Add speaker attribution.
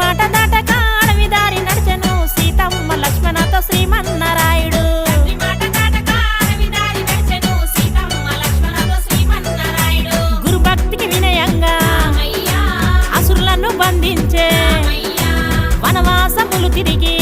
Speaker 1: మాట దాటక అడవి దారి నడిచెను సీతమ్మ లక్ష్మణతో శ్రీమన్నారాయుడు. గురుభక్తికి వినయంగా అసురులను బంధించే వనవాసములు తిరిగి